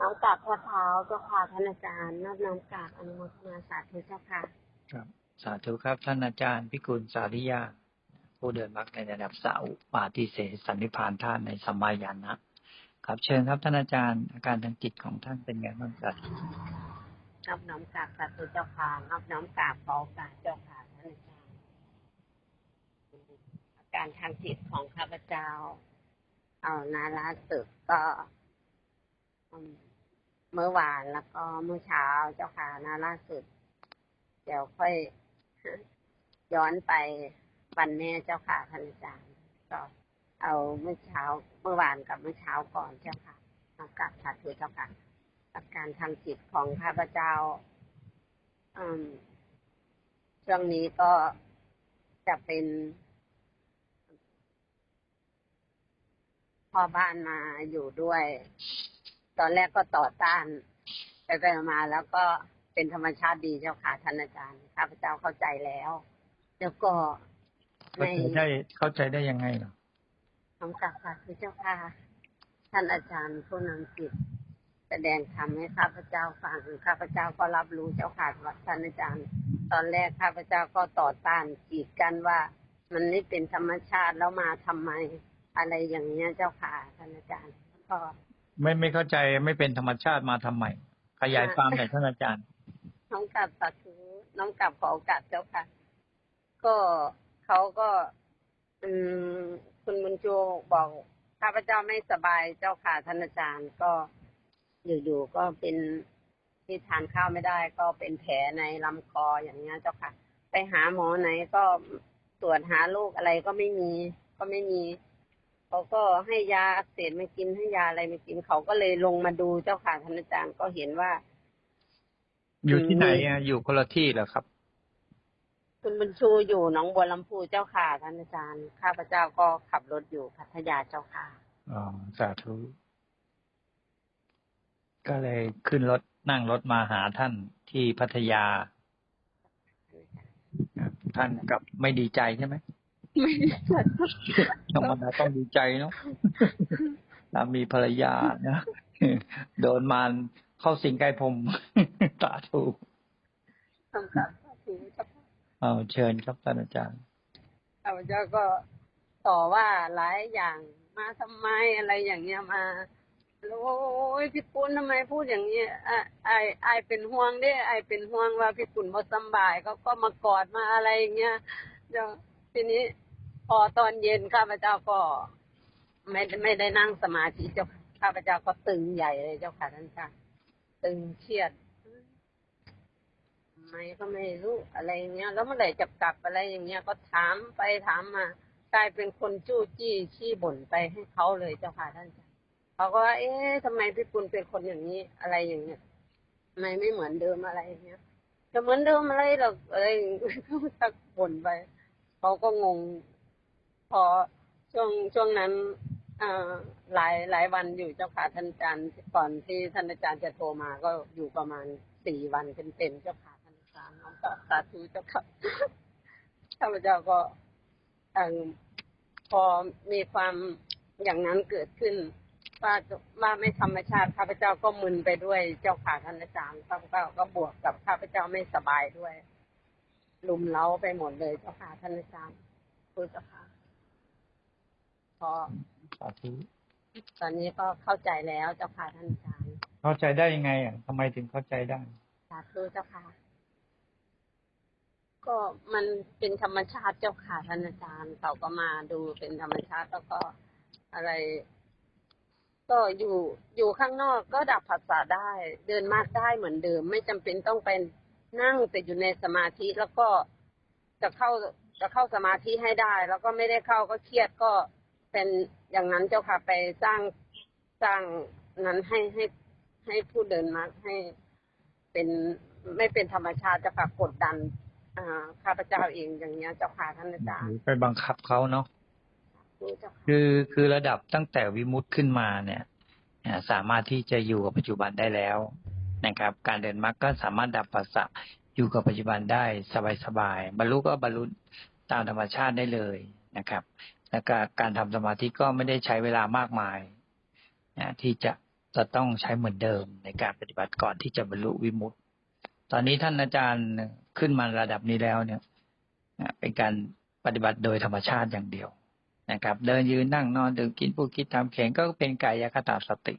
น้อมกราบพระเท้าเจ้าค่ะท่านอาจารย์นอบน้อมกราบอนุโมทนาสาธุเจ้าค่ะครับ สาธุครับท่านอาจารย์พิกุลสาริยา ผู้เดินมรรคในระดับสาวปาติเสสสันนิพพานท่านในสมมาญานะครับเชิญครับท่านอาจารย์อาการทางจิตของท่านเป็นไงบ้างครับนอบน้อมกราบสาธุเจ้าค่ะนอบน้อมกราบขอโอกาสเจ้าค่ะท่านอาจารย์อาการทางจิตของข้าพเจ้า เอานาล่าสุดก็อืม เมื่อวานแล้วก็เมื่อเช้าเจ้าค่ะนาล่าสุด เดี๋ยวค่อยย้อนไปวันแม่เจ้าค่ะท่านอาจารย์ก็เอาเมื่อเช้าเมื่อวานกับเมื่อเช้าก่อนเจ้าค่ะเอากลับสาธุเจ้าค่ะอาการทางจิตของข้าพเจ้าอืมช่วงนี้ก็จะเป็นพ่อบ้านมาอยู่ด้วย ตอนแรกก็ต่อต้าน ไปไปมาๆแล้วก็เป็นธรรมชาติดีเจ้าค่ะท่านอาจารย์ข้าพเจ้าเข้าใจแล้ว แล้วก็เข้าใจได้เข้าใจได้ยังไงเหรอน้องกลับค่ะคือเจ้าค่ะ ท่านอาจารย์ผู้นำจิตแสดงธรรมให้ข้าพเจ้าฟังข้าพเจ้าก็รับรู้เจ้าค่ะว่าท่านอาจารย์ ตอนแรกข้าพเจ้าก็ต่อต้านกีดกันว่า มันไม่เป็นธรรมชาติแล้วมาทำไม อะไรอย่างเงี้ยเจ้าค่ะท่านอาจารย์ก็ ไม่ไม่เข้าใจไม่เป็นธรรมชาติมาทำไมขยายความหน่อยท่านอาจารย์ น้องกลับสาธุน้องกลับขอโอกาสเจ้าค่ะ ก็เขาก็ อืมคุณบุญชูบอกข้าพเจ้าไม่สบายเจ้าค่ะท่านอาจารย์ก็อยู่ๆก็เป็นที่ทานข้าวไม่ได้ ก็เป็นแผลในลำคออย่างเงี้ยเจ้าค่ะ ไปหาหมอไหนก็ตรวจหาโรคอะไรก็ไม่มี ก็ไม่มี เขาก็ให้ยาอักเสบไม่กินให้ยาอะไรไม่กินเขาก็เลยลงมาดูเจ้าค่ะท่านอาจารย์ก็เห็นว่า อยู่ที่ไหนอะอยู่คนละที่เหรอครับ คุณบุญชูอยู่หนองบัวลำพูเจ้าค่ะท่านอาจารย์ข้าพเจ้าก็ขับรถอยู่พัทยาเจ้าค่ะอ๋อสาธุก็เลยขึ้นรถนั่งรถมาหาท่านที่พัทยาครับท่านกับไม่ดีใจใช่ไหม ไม่ได้จัดธรรมดาต้องดีใจเนาะสามีภรรยานะโดนมารเข้าสิงไกลพรมสาธุทำกับสาธุเจ้าค่ะเอาเชิญครับท่านอาจารย์ข้าพเจ้าก็ต่อว่าหลายอย่างมาทำไมอะไรอย่างเงี้ยมาโอ้ยพี่ปุ้นทำไมพูดอย่างเงี้ยอะไอไอเป็นห่วงเด้ไอเป็นห่วงว่าพี่ปุ้นบ่สำบายก็ก็มากอดมาอะไรอย่างเงี้ยเดี๋ยว ทีนี้พอตอนเย็นข้าพเจ้าก็ไม่ไม่ได้นั่งสมาธิเจ้าข้าพเจ้าก็ตึงใหญ่เลยเจ้าค่ะท่านอาจาตึงเครียดทำไมก็ไม่รู้อะไรอย่างเงี้ย แล้วเมื่อไหร่จะกลับอะไรอย่างเงี้ย ก็ถามไปถามมากลายเป็นคนจู้จี้ขี้บ่นไปให้เขาเลยเจ้าค่ะท่านอาจาเขาก็ว่าเอ๊ะทำไมพี่ปุณเป็นคนอย่างนี้อะไรอย่างเงี้ยทำไมไม่เหมือนเดิมอะไรอย่างเงี้ยจะเหมือนเดิมอะไรหรอกอะไรอย่างเงี้ยเขาชักบ่นไป เขาก็งงพอช่วงช่วงนั้นหลายหลายวันอยู่เจ้าค่ะท่านอาจารย์ก่อนที่ท่านอาจารย์จะโทรมาก็อยู่ประมาณสี่วันเต็มๆเจ้าค่ะท่านอาจารย์น้องก็สาธุเจ้าค่ะข้าพเจ้าก็พอมีความอย่างนั้นเกิดขึ้นว่าว่าไม่ธรรมชาติข้าพเจ้าก็มึนไปด้วยเจ้าค่ะท่านอาจารย์ข้าพเจ้าก็บวกกับข้าพเจ้าไม่สบายด้วย ลุมเล้าไปหมดเลยเจ้าค่ะท่านอาจารย์พูดเจ้าค่ะพอสาธุตอนนี้ก็เข้าใจแล้วเจ้าค่ะท่านอาจารย์ เข้าใจได้ยังไงอะทำไมถึงเข้าใจได้สาธุเจ้าค่ะ ก็มันเป็นธรรมชาติเจ้าค่ะท่านอาจารย์เขาก็มาดูเป็นธรรมชาติแล้วก็อะไร ก็อยู่อยู่ข้างนอกก็ดับผัสสะได้ เดินมากได้เหมือนเดิม ไม่จำเป็นต้องเป็น นั่งแต่อยู่ในสมาธิแล้วก็จะเข้าจะเข้าสมาธิให้ได้ แล้วก็ไม่ได้เข้าก็เครียดก็เป็นอย่างนั้นเจ้าค่ะไปสร้างสร้างนั้นให้ให้ให้ผู้เดินมากให้เป็นไม่เป็นธรรมชาติเจ้าค่ะกดดัน อ่าข้าพเจ้าเองอย่างเงี้ยเจ้าค่ะท่านอาจารย์ไปบังคับเขาเนาะรู้เจ้าค่ะคือคือระดับตั้งแต่วิมุตต์ขึ้นมาเนี่ยอ่าสามารถที่จะอยู่กับปัจจุบันได้แล้ว นะครับ การเดินมรรคก็สามารถดับปัสสะอยู่กับปัจจุบันได้สบายๆบรรลุก็บรรลุตามธรรมชาติได้เลยนะครับ แล้วก็การทำสมาธิก็ไม่ได้ใช้เวลามากมายนะที่จะจะต้องใช้เหมือนเดิมในการปฏิบัติก่อนที่จะบรรลุวิมุตติ ตอนนี้ท่านอาจารย์ขึ้นมาระดับนี้แล้วเนี่ยเป็นการปฏิบัติโดยธรรมชาติอย่างเดียวนะครับ เดินยืนนั่งนอนดื่มกินพูดคิดทำเขียนก็เป็นกายคตาสติ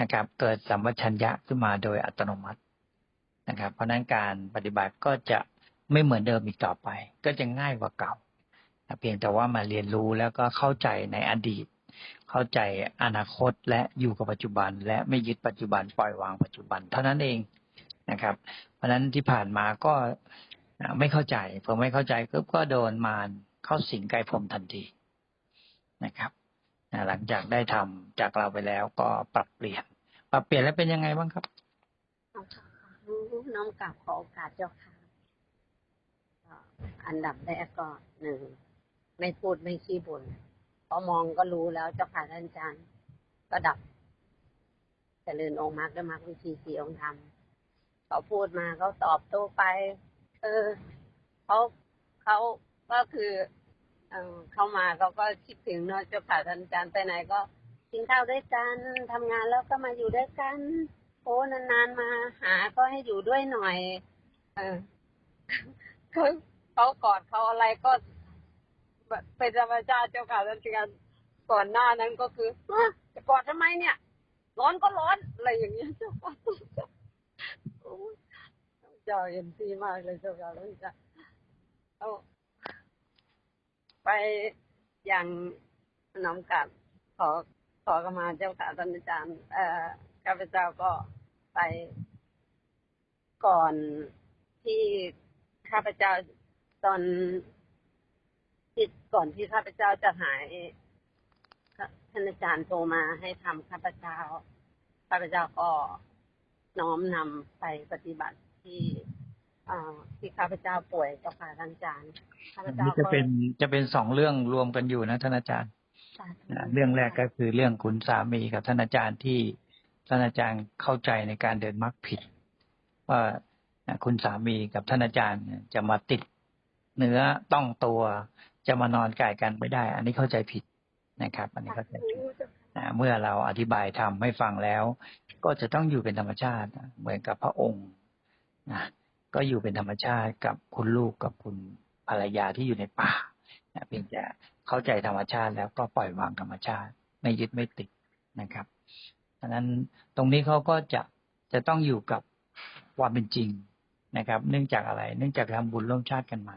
นะครับ เกิดสัมปชัญญะขึ้นมาโดยอัตโนมัตินะครับ เพราะนั้นการปฏิบัติก็จะไม่เหมือนเดิมอีกต่อไป ก็จะง่ายกว่าเก่าเพียงแต่ว่ามาเรียนรู้แล้วก็เข้าใจในอดีต เข้าใจอนาคตและอยู่กับปัจจุบัน และไม่ยึดปัจจุบันปล่อยวางปัจจุบัน เท่านั้นเองนะครับ เพราะฉะนั้นที่ผ่านมาก็ไม่เข้าใจพอไม่เข้าใจก็ก็โดนมารเข้าสิงไกลพรมทันทีนะครับ หลังจากได้ทำจากเราไปแล้วก็ปรับเปลี่ยน ปรับเปลี่ยนแล้วเป็นยังไงบ้างครับน้อมกราบขอโอกาสเจ้าค่ะอันดับแรกก็หนึ่งไม่พูดไม่ขี้บ่นพอมองก็รู้แล้วเจ้าค่ะท่านอาจารย์ก็ดับเจริญองค์มรรคด้วยมรรควิธีสี่องค์ธรรมเขาพูดมาเขาตอบโต้ไป เออเขาเขาก็คือ เข้ามาเขาก็คิดถึงเนาะเจ้าค่ะท่านอาจารย์ไปไหนก็กินข้าวด้วยกันทำงานแล้วก็มาอยู่ด้วยกันโอ้นานๆมาหาก็ให้อยู่ด้วยหน่อย เออเขาเขากอดเขาอะไรก็เป็นธรรมชาติเจ้าค่ะท่านอาจารย์ก่อนหน้านั้นก็คือฮะจะกอดทำไมเนี่ย ร้อนก็ร้อนอะไรอย่างเงี้ยเจ้าค่ะโอ้ยเจ้าเอ็นซีมากเลยเจ้าค่ะท่านอาจารย์เอา ไปอย่างน้อมกับขอขอกมาเจ้าค่ะท่านอาจารย์เอ่อข้าพเจ้าก็ไปก่อนที่ข้าพเจ้าตอนที่ก่อนที่ข้าพเจ้าจะหายท่านอาจารย์โทรมาให้ทำข้าพเจ้าข้าพเจ้าก็น้อมนำไปปฏิบัติที่อ่า ที่ข้าพเจ้าป่วยเจ้าค่ะท่านอาจารย์ข้าพอันเจ้านี้จะก็เป็นจะเป็นสองเรื่องรวมกันอยู่นะท่านอาจารย์สาธุอ่าเรื่องแรกก็คือเรื่องคุณสามีกับท่านอาจารย์ที่ท่านอาจารย์เข้าใจในการเดินมรรคผิด ว่าคุณสามีกับท่านอาจารย์เนี่ยจะมาติดเนื้อต้องตัวจะมานอนกายกันไม่ได้ อันนี้เข้าใจผิดนะครับ อันนี้เข้าใจผิดอ่าเมื่อเราอธิบายทำให้ฟังแล้ว ก็จะต้องอยู่เป็นธรรมชาตินะเหมือนกับพระองค์นะ ก็อยู่เป็นธรรมชาติกับคุณลูกกับคุณภรรยาที่อยู่ในป่าเพียงแต่เข้าใจธรรมชาติแล้วก็ปล่อยวางธรรมชาติ ไม่ยึดไม่ติดนะครับดังนั้นตรงนี้เขาก็จะจะต้องอยู่กับความเป็นจริงนะครับ เนื่องจากอะไร เนื่องจากทำบุญร่วมชาติกันมา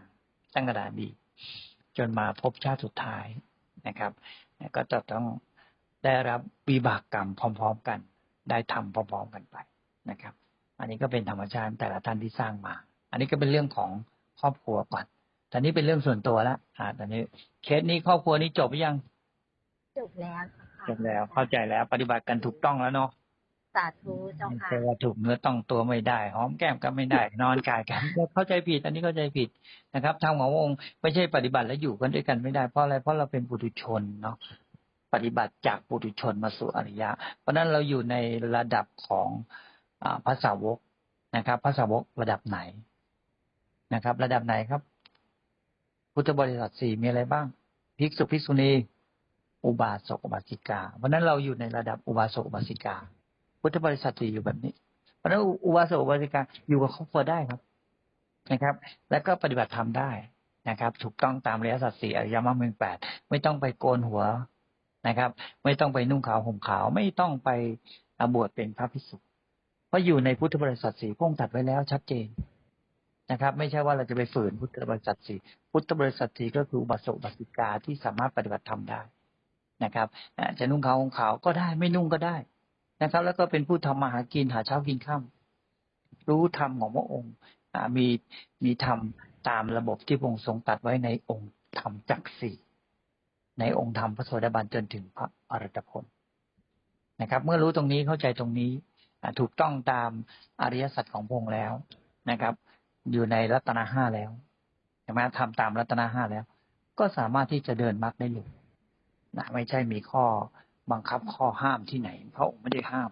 ตั้งกระดาษดี จนมาพบชาติสุดท้ายนะครับ ก็จะต้องได้รับวิบากกรรมพร้อม ๆ กัน ได้ทำพร้อม ๆ กันไปนะครับ อันนี้ก็เป็นธรรมชาติแต่ละท่านที่สร้างมา อันนี้ก็เป็นเรื่องของครอบครัวก่อนตอนนี้เป็นเรื่องส่วนตัวแล้วอ่าตอนนี้เคสนี้ครอบครัวนี้จบหรือยัง จบแล้วค่ะจบแล้วเข้าใจแล้ว ปฏิบัติกันถูกต้องแล้วเนาะสาธุเจ้าไม่ค่ะใช่ว่าถูกเนื้อต้องตัวไม่ได้หอมแก้มก็ไม่ได้ นอนกายกันก็เข้าใจผิด อันนี้เข้าใจผิดนะครับทางของพระองค์ไม่ใช่ปฏิบัติแล้วอยู่กันด้วยกันไม่ได้เพราะอะไรเพราะเราเป็นปุถุชนเนาะปฏิบัติจากปุถุชนมาสู่อริยะ เพราะฉะนั้นเราอยู่ในระดับของอา ภาษาวกนะครับภาษาวกระดับไหนนะครับ ระดับไหนครับ พุทธบริษัทสี่มีอะไรบ้างภิกษุภิกษุณีอุบาสกอุบาสิกาเพราะนั้นเราอยู่ในระดับอุบาสกอุบาสิกา พุทธบริษัทสี่อยู่แบบนี้ เพราะนั้นอุบาสกอุบาสิกาอยู่กับครอบครัวได้ครับนะครับ แล้วก็ปฏิบัติธรรมได้นะครับ ถูกต้องตามริยะสัจสี่อริยมรรคเมืองแปดไม่ต้องไปโกนหัวนะครับ ไม่ต้องไปนุ่งขาวห่มขาว ไม่ต้องไปบวชเป็นพระภิกษุ เพราะอยู่ในพุทธบริษัทสี่พงตัดไว้แล้วชัดเจนนะครับ ไม่ใช่ว่าเราจะไปฝืนพุทธบริษัทสี่พุทธบริษัทสี่ก็คืออุบาสกอุบาสิกาที่สามารถปฏิบัติธรรมได้นะครับจะนุ่งขาวห่มขาวก็ได้ไม่นุ่งก็ได้นะครับ แล้วก็เป็นผู้ทำมาหากินหาเช้ากินข้ารู้ธรรมของพระองค์มีมีธรรมตามระบบที่พระองค์ทรงตัดไว้ในองค์ธรรมจักรสี่ในองค์ธรรมพระโสดาบันจนถึงพระอรหัตผลนะครับ เมื่อรู้ตรงนี้เข้าใจตรงนี้ ถูกต้องตามอริยสัจของพระองค์แล้วนะครับ อยู่ในรัตนาห้าแล้วใช่ไหมทำตามรัตนาห้าแล้ว ก็สามารถที่จะเดินมรรคได้เลยนะไม่ใช่มีข้อบังคับข้อห้ามที่ไหนพระองค์ไม่ได้ห้าม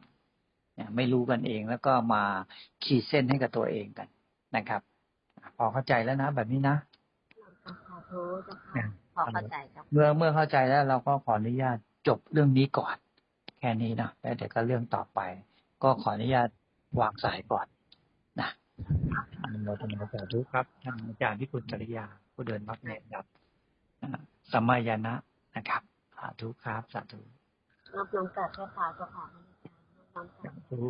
เนี่ยไม่รู้กันเองแล้วก็มาขีดเส้นให้กับตัวเองกันนะครับ พอเข้าใจแล้วนะแบบนี้นะสาธุเจ้าค่ะพอเข้าใจเจ้าค่ะเมื่อเมื่อเข้าใจแล้วเราก็ขออนุญาตจบเรื่องนี้ก่อน แค่ค่นี้นะแล้วเดี๋ยวก็เรื่องต่อไป ก็ขออนุญาตวางสายก่อนนะอนุโมทนาสาธุครับท่านอาจารย์พิกุลจริยา ผู้เดินมรรคแนดับอ่าสัมมายานะนะครับสาธุครับสาธุรับน้ำกัดแค่ขาเจ้าค่ะสาธุ